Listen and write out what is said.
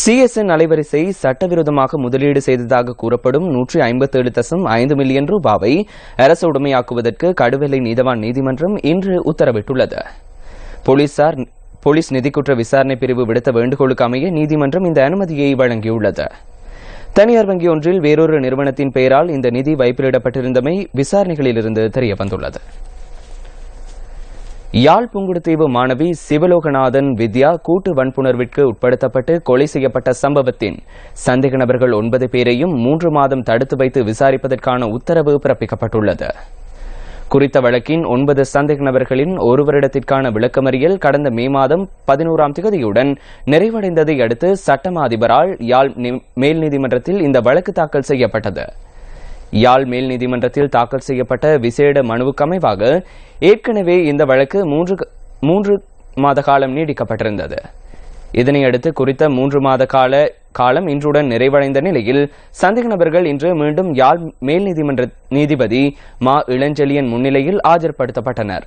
சிஎஸ்என் அலைவரிசை சட்டவிரோதமாக முதலீடு செய்ததாக கூறப்படும் நூற்றி ஐம்பத்தேழு தசம் ஐந்து மில்லியன் ரூபாவை அரசு உடைமையாக்குவதற்கு கடுவெல்லை நீதவான் நீதிமன்றம் இன்று உத்தரவிட்டுள்ளது. போலீசார் போலீஸ் நிதிக்குற்ற விசாரணை பிரிவு விடுத்த வேண்டுகோளுக்கு அமைய நீதிமன்றம் இந்த அனுமதியை வழங்கியுள்ளது. தனியார் வங்கி ஒன்றில் வேறொரு நிறுவனத்தின் பெயரால் இந்த நிதி வைப்பிலிடப்பட்டிருந்தமை விசாரணைகளிலிருந்து தெரியவந்துள்ளது. யாழ் புங்குடுதீவு மாணவி சிவலோகநாதன் வித்யா கூட்டு வன்புணர்விற்கு உட்படுத்தப்பட்டு கொலை செய்யப்பட்ட சம்பவத்தின் சந்தேக நபர்கள் ஒன்பது பேரையும் மூன்று மாதம் தடுத்து வைத்து விசாரிப்பதற்கான உத்தரவு பிறப்பிக்கப்பட்டுள்ளது. குறித்த வழக்கின் ஒன்பது சந்தேக நபர்களின் ஒரு வருடத்திற்கான விளக்கமறியல் கடந்த மே மாதம் பதினோராம் திகதியுடன் நிறைவடைந்ததை அடுத்து சட்டமா அதிபரால் யாழ் நி- மேல் நீதிமன்றத்தில் இந்த வழக்கு தாக்கல் செய்யப்பட்டது. யாழ் மேல் நீதிமன்றத்தில் தாக்கல் செய்யப்பட்ட விசேட மனுவுக்கு அமைவாக ஏற்கனவே இந்த வழக்கு மூன்று மூன்று மாத காலம் நீடிக்கப்பட்டிருந்தது. இதனையடுத்து குறித்த மூன்று மாத கால காலம் இன்றுடன் நிறைவடைந்த நிலையில் சந்தேக நபர்கள் இன்று மீண்டும் யாழ் மேல் நீதிமன்ற நீதிபதி மா இளஞ்செழியன் முன்னிலையில் ஆஜர்படுத்தப்பட்டனர்.